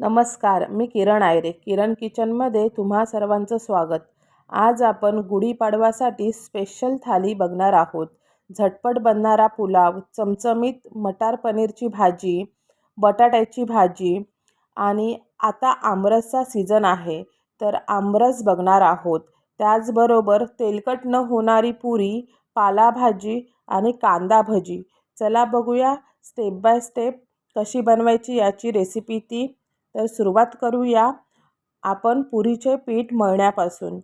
नमस्कार मी किरण आयरे. किरण किचनमध्ये तुम्हा सर्वांचं स्वागत. आज आपण गुढीपाडवासाठी स्पेशल थाली बघणार आहोत. झटपट बनणारा पुलाव चमचमीत मटार पनीरची भाजी बटाट्याची भाजी आणि आता आमरसचा सीझन आहे तर आमरस बघणार आहोत. त्याचबरोबर तेलकट न होणारी पुरी पालाभाजी आणि कांदा भजी चला बघूया स्टेप बाय स्टेप कशी बनवायची याची रेसिपी ती. तर सुरुवात करूया आपण पुरीचे पीठ मळण्यापासून.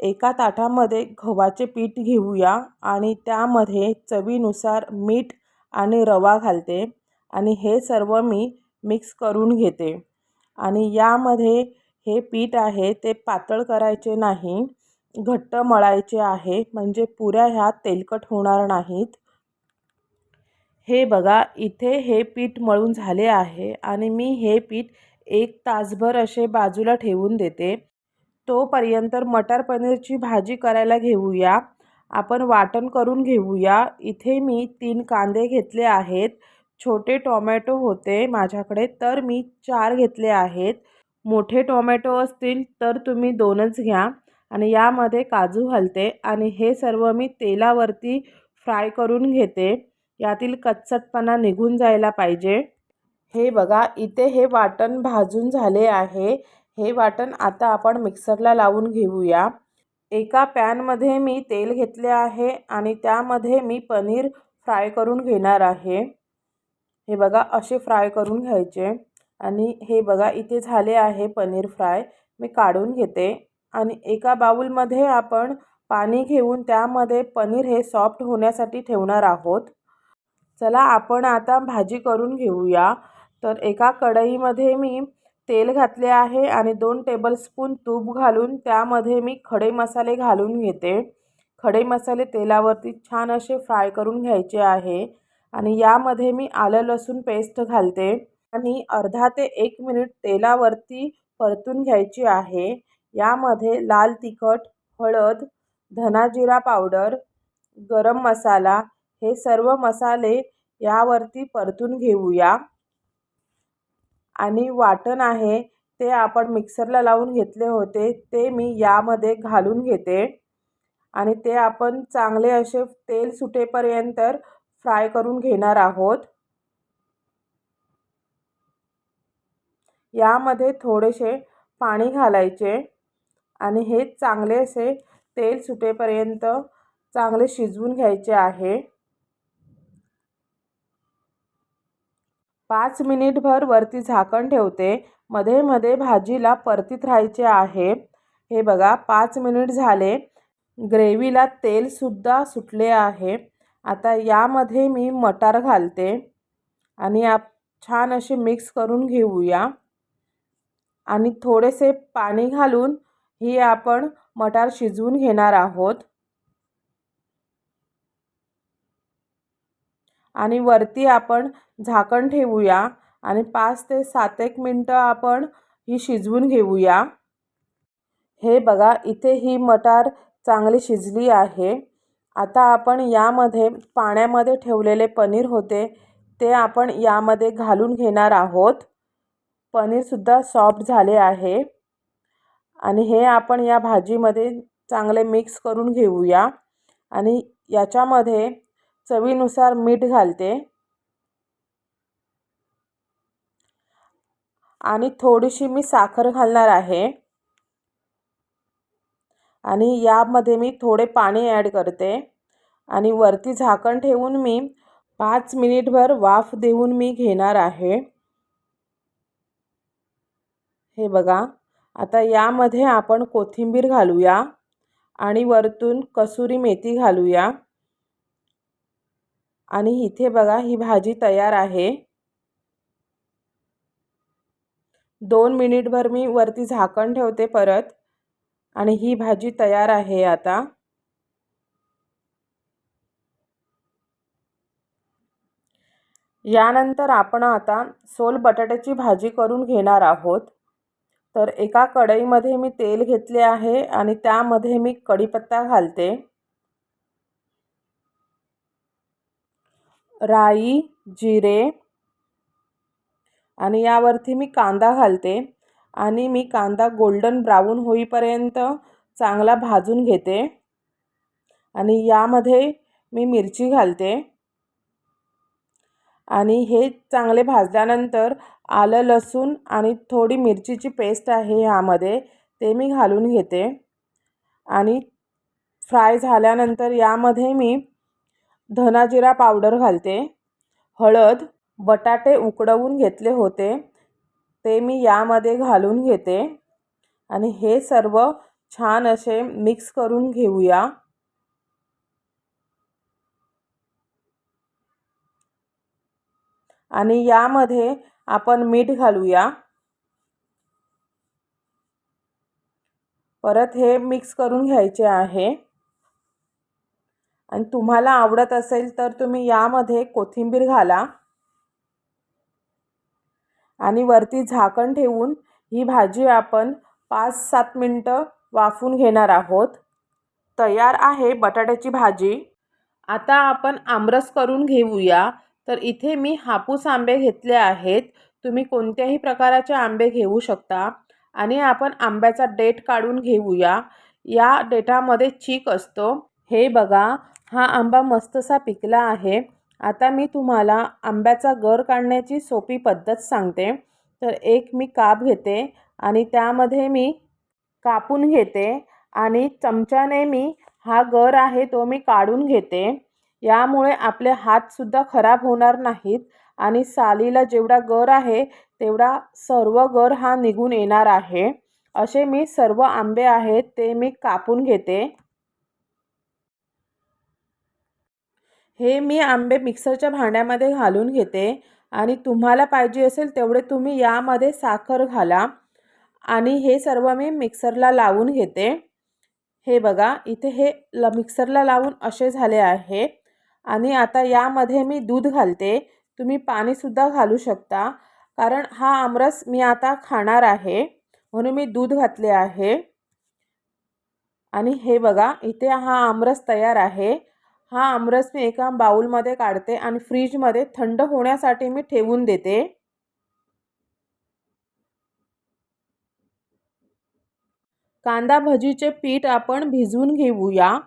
एका ताटामध्ये गव्हाचे पीठ घेऊया आणि त्यामध्ये चवीनुसार मीठ आणि रवा घालते आणि हे सर्व मी मिक्स करून घेते. आणि यामध्ये हे पीठ आहे ते पातळ करायचे नाही घट्ट मळायचे आहे म्हणजे पुऱ्या ह्या तेलकट होणार नाहीत. हे बघा इथे हे पीठ मळून झाले आहे आणि मी हे पीठ एक तासभर असे बाजूला ठेवून देते. तोपर्यंत मटार पनीरची भाजी करायला घेऊया. आपण वाटण करून घेऊया. इथे मी तीन कांदे घेतले आहेत. छोटे टोमॅटो होते माझ्याकडे तर मी चार घेतले आहेत. मोठे टोमॅटो असतील तर तुम्ही दोनच घ्या. आणि यामध्ये काजू घालते. आणि हे सर्व मी तेलावरती फ्राय करून घेते. यातील कच्चटपणा निघून जायला पाहिजे. हे बघा इथे हे वाटण भाजून झाले आहे. हे वाटण आता आपण मिक्सरला लावून घेऊया. एका पॅनमध्ये मी तेल घेतले आहे आणि त्यामध्ये मी पनीर फ्राय करून घेणार आहे. हे बघा असे फ्राय करून घ्यायचे. आणि हे बघा इथे झाले आहे पनीर फ्राय. मी काढून घेते. आणि एका बाऊलमध्ये आपण पाणी घेऊन त्यामध्ये पनीर हे सॉफ्ट होण्यासाठी ठेवणार आहोत. चला आपण आता भाजी करून घेऊया. तर एका कढईमध्ये मी तेल घातले आहे आणि दोन टेबलस्पून तूप घालून त्यामध्ये मी खडे मसाले घालून घेते. खडे मसाले तेलावरती छान असे फ्राय करून घ्यायचे आहे आणि यामध्ये मी आलं लसूण पेस्ट घालते आणि अर्धा ते एक मिनिट तेलावरती परतून घ्यायची आहे. यामध्ये लाल तिखट हळद धनाजिरा पावडर गरम मसाला हे सर्व मसाले यावरती परतून घेऊया. आणि वाटण आहे ते आपण मिक्सरला लावून घेतले होते ते मी यामध्ये घालून घेते. आणि ते आपण चांगले असे तेल सुटेपर्यंत फ्राय करून घेणार आहोत. यामध्ये थोडेसे पाणी घालायचे आणि हे चांगले असे तेल सुटेपर्यंत चांगले शिजवून घ्यायचे आहे. पाच मिनिटभर वरती झाकण ठेवते. मध्ये मध्ये भाजीला परतीत राहायचे आहे. हे बघा पाच मिनिट झाले. ग्रेव्हीला तेलसुद्धा सुटले आहे. आता यामध्ये मी मटार घालते आणि आप छान असे मिक्स करून घेऊया. आणि थोडेसे पाणी घालून ही आपण मटार शिजवून घेणार आहोत. आणि वरती आपण झाकण ठेवूया आणि पाच ते सात एक मिनटं आपण ही शिजवून घेऊया. हे बघा इथे ही मटार चांगली शिजली आहे. आता आपण यामध्ये पाण्यामध्ये ठेवलेले पनीर होते ते आपण यामध्ये घालून घेणार आहोत. पनीरसुद्धा सॉफ्ट झाले आहे. आणि हे आपण या भाजीमध्ये चांगले मिक्स करून घेऊया. आणि याच्यामध्ये चवीनुसार मीठ घालते. आणि थोडीशी मी साखर घालणार आहे. आणि यामध्ये मी थोडे पाणी ॲड करते. आणि वरती झाकण ठेवून मी पाच मिनिटभर वाफ देऊन मी घेणार आहे. हे बघा आता यामध्ये आपण कोथिंबीर घालूया आणि वरतून कसुरी मेथी घालूया. आणि इथे बघा ही भाजी तयार आहे. दोन मिनिटभर मी वरती झाकण ठेवते परत आणि ही भाजी तयार आहे आता. यानंतर आपण आता सोल बटाट्याची भाजी करून घेणार आहोत. तर एका कढईमध्ये मी तेल घेतले आहे आणि त्यामध्ये मी कढीपत्ता घालते. राई जिरे आणि यावरती मी कांदा घालते आणि मी कांदा गोल्डन ब्राऊन होईपर्यंत चांगला भाजून घेते आणि यामध्ये मी मिरची घालते आणि हे चांगले भाजल्यानंतर आलं लसूण आणि थोडी मिरचीची पेस्ट आहे यामध्ये ते मी घालून घेते आणि फ्राय झाल्यानंतर यामध्ये मी धनाजिरा पावडर घालते. हळद बटाटे उकडवून घेतले होते. ते मी यामध्ये घालून घेते. आणि हे सर्व छान असे मिक्स करून घेऊया. आणि यामध्ये आपण मीठ घालूया. परत हे मिक्स करून घ्यायचे आहे. आणि तुम्हाला आवडत असेल तर तुम्ही यामध्ये कोथिंबीर घाला. आणि वरती झाकण ठेवून ही भाजी आपण पाच सात मिनटं वाफून घेणार आहोत. तयार आहे बटाट्याची भाजी. आता आपण आमरस करून घेऊया. तर इथे मी हापूस आंबे घेतले आहेत. तुम्ही कोणत्याही प्रकाराचे आंबे घेऊ शकता. आणि आपण आंब्याचा डेट काढून घेऊया. या डेटामध्ये चीक असतो. हे बघा हा आंबा मस्तसा पिकला आहे. आता मी तुम्हाला आंब्याचा गर काढण्याची सोपी पद्धत सांगते. तर एक मी काप घेते आणि त्यामध्ये मी कापून घेते आणि चमच्याने मी हा गर आहे तो मी काढून घेते. यामुळे आपले हातसुद्धा खराब होणार नाहीत आणि सालीला जेवढा गर आहे तेवढा सर्व गर हा निघून येणार आहे. असे मी सर्व आंबे आहेत ते मी कापून घेते. हे मी आंबे मिक्सरच्या भांड्यामध्ये घालून घेते आणि तुम्हाला पाहिजे असेल तेवढे तुम्ही यामध्ये साखर घाला आणि हे सर्व मी मिक्सरला लावून घेते. हे बघा इथे हे ल मिक्सरला लावून असे झाले आहे आणि आता यामध्ये मी दूध घालते. तुम्ही पाणीसुद्धा घालू शकता कारण हा आमरस मी आता खाणार आहे म्हणून मी दूध घातले आहे. आणि हे बघा इथे हा आमरस तयार आहे. हा आमरस मी एका बाऊलमध्ये काढते आणि फ्रीजमध्ये थंड होण्यासाठी मी ठेवून देते. कांदा भजीचे पीठ आपण भिजवून घेऊया.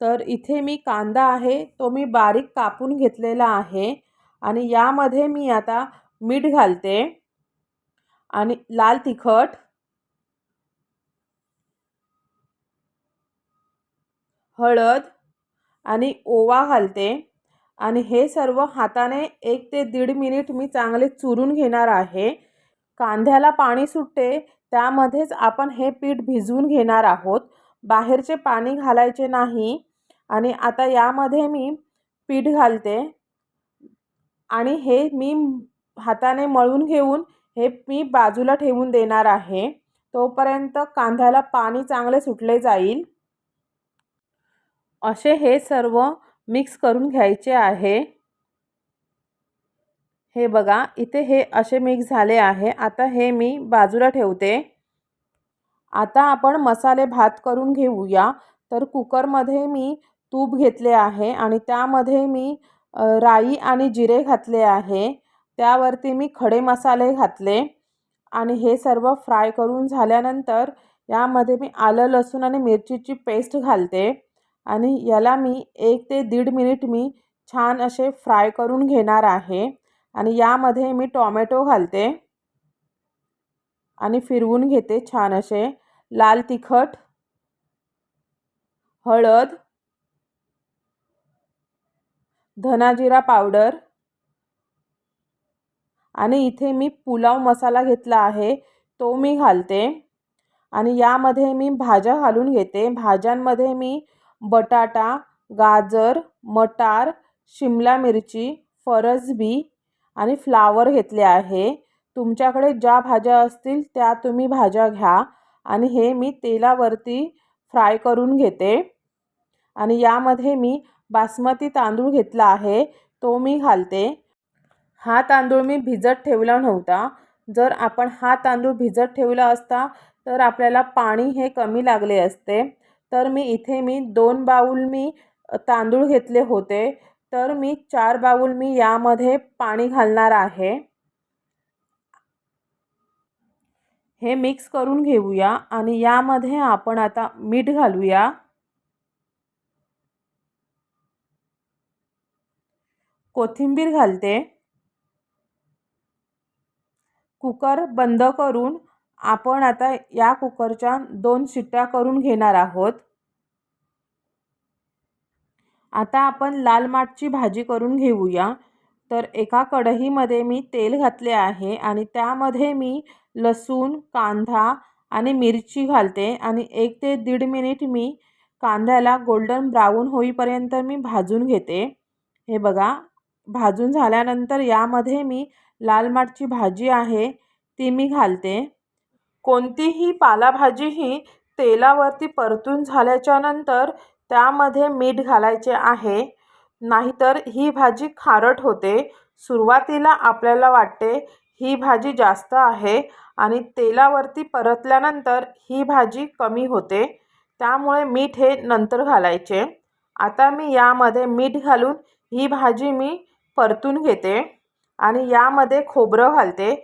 तर इथे मी कांदा आहे तो मी बारीक कापून घेतलेला आहे आणि यामध्ये मी आता मीठ घालते आणि लाल तिखट हळद आणि ओवा घालते. आणि हे सर्व हाताने एक ते दीड मिनिट मी चांगले चुरून घेणार आहे. कांद्याला पाणी सुटते त्यामध्येच आपण हे पीठ भिजवून घेणार आहोत. बाहेरचे पाणी घालायचे नाही. आणि आता यामध्ये मी पीठ घालते. आणि हे मी हाताने मळून घेऊन हे मी बाजूला ठेवून देणार आहे. तोपर्यंत कांद्याला पाणी चांगले सुटले जाईल. असे हे सर्व मिक्स करून घ्यायचे आहे. हे बघा इथे हे असे मिक्स झाले आहे. आता हे मी बाजूला ठेवते. आता आपण मसाले भात करून घेऊया. तर कुकरमध्ये मी तूप घेतले आहे आणि त्यामध्ये मी राई आणि जिरे घातले आहे. त्यावरती मी खडे मसाले घातले आणि हे सर्व फ्राय करून झाल्यानंतर यामध्ये मी आलं लसूण आणि मिरचीची पेस्ट घालते. आणि याला मी एक ते दीड मिनिट मी छान असे फ्राय करून घेणार आहे. आणि यामध्ये मी टॉमॅटो घालते. आणि फिरवून घेते छान असे. लाल तिखट हळद धनाजिरा पावडर. आणि इथे मी पुलाव मसाला घेतला आहे तो मी घालते. आणि यामध्ये मी भाज्या घालून घेते. भाज्यांमध्ये मी बटाटा गाजर मटार शिमला मिरची फरसबी आणि फ्लावर घेतले आहे. तुमच्याकडे ज्या भाज्या असतील त्या तुम्ही भाज्या घ्या आणि हे मी तेलावरती फ्राय करून घेते. आणि यामध्ये मी बासमती तांदूळ घेतला आहे तो मी घालते. हा तांदूळ मी भिजत ठेवला नव्हता. जर आपण हा तांदूळ भिजत ठेवला असता तर आपल्याला पाणी हे कमी लागले असते. तर मी इथे मी दोन बाऊल मी तांदूळ घेतले होते. तर मी चार बाऊल मी यामध्ये पाणी घालणार आहे. हे मिक्स करून घेऊया आणि यामध्ये आपण आता मीठ घालूया. कोथिंबीर घालते. कुकर बंद करून आपण आता या कुकरच्या दोन शिट्ट्या करून घेणार आहोत. आता आपण लाल माठची भाजी करून घेऊया. तर एका कढईमध्ये मी तेल घातले आहे आणि त्यामध्ये मी लसूण कांदा आणि मिरची घालते आणि एक ते दीड मिनिट मी कांद्याला गोल्डन ब्राऊन होईपर्यंत मी भाजून घेते. हे बघा भाजून झाल्यानंतर यामध्ये मी लाल माठची भाजी आहे ती मी घालते. कोणतीही पालाभाजी ही तेलावरती परतून झाल्याच्यानंतर त्यामध्ये मीठ घालायचे आहे. नाहीतर ही भाजी खारट होते. सुरुवातीला आपल्याला वाटते ही भाजी जास्त आहे आणि तेलावरती परतल्यानंतर ही भाजी कमी होते. त्यामुळे मीठ हे नंतर घालायचे. आता मी यामध्ये मीठ घालून ही भाजी मी परतून घेते आणि यामध्ये खोबरं घालते.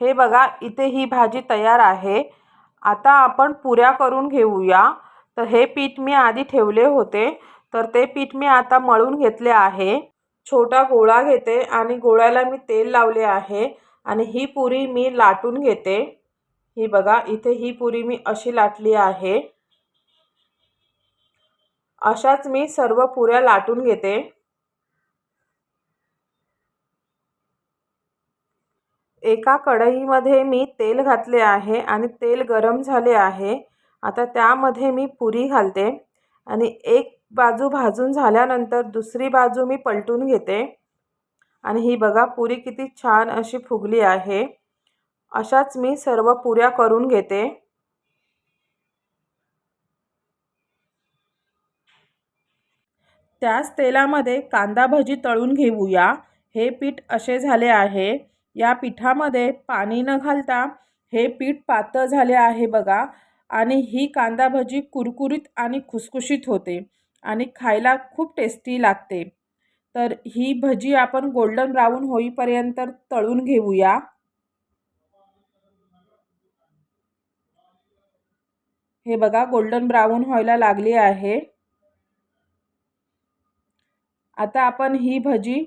हे बघा इथे ही भाजी तयार आहे. आता आपण पुऱ्या करून घेऊया. तर हे पीठ मी आधी ठेवले होते. तर ते पीठ मी आता मळून घेतले आहे. छोटा गोळा घेते आणि गोळ्याला मी तेल लावले आहे आणि ही पुरी मी लाटून घेते. ही बघा इथे ही पुरी मी अशी लाटली आहे. अशाच मी सर्व पुऱ्या लाटून घेते. एका कढईमध्ये मी तेल घातले आहे आणि तेल गरम झाले आहे. आता त्यामध्ये मी पुरी घालते आणि एक बाजू भाजून झाल्यानंतर दुसरी बाजू मी पलटून घेते. आणि ही बघा पुरी किती छान अशी फुगली आहे. अशाच मी सर्व पुऱ्या करून घेते. त्याच तेलामध्ये कांदा भजी तळून घेऊया. हे पीठ असे झाले आहे. या पिठामध्ये पाणी न घालता हे पीठ पातळ झाले आहे बघा. आणि ही कांदा भजी कुरकुरीत आणि खुसखुशीत होते आणि खायला खूप टेस्टी लागते. तर ही भजी आपण गोल्डन ब्राऊन होईपर्यंत तळून घेऊया. हे बघा गोल्डन ब्राऊन व्हायला लागली आहे. आता आपण ही भजी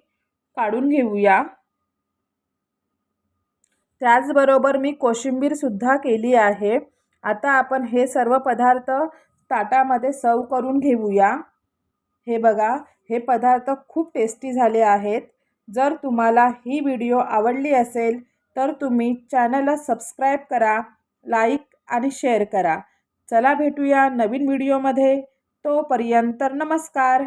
काढून घेऊया. त्याचबरोबर मी कोशिंबीरसुद्धा केली आहे. आता आपण हे सर्व पदार्थ ताटामध्ये सर्व करून घेऊया. हे बघा हे पदार्थ खूप टेस्टी झाले आहेत. जर तुम्हाला ही व्हिडिओ आवडली असेल तर तुम्ही चॅनलला सबस्क्राईब करा लाईक आणि शेअर करा. चला भेटूया नवीन व्हिडिओमध्ये तोपर्यंत नमस्कार.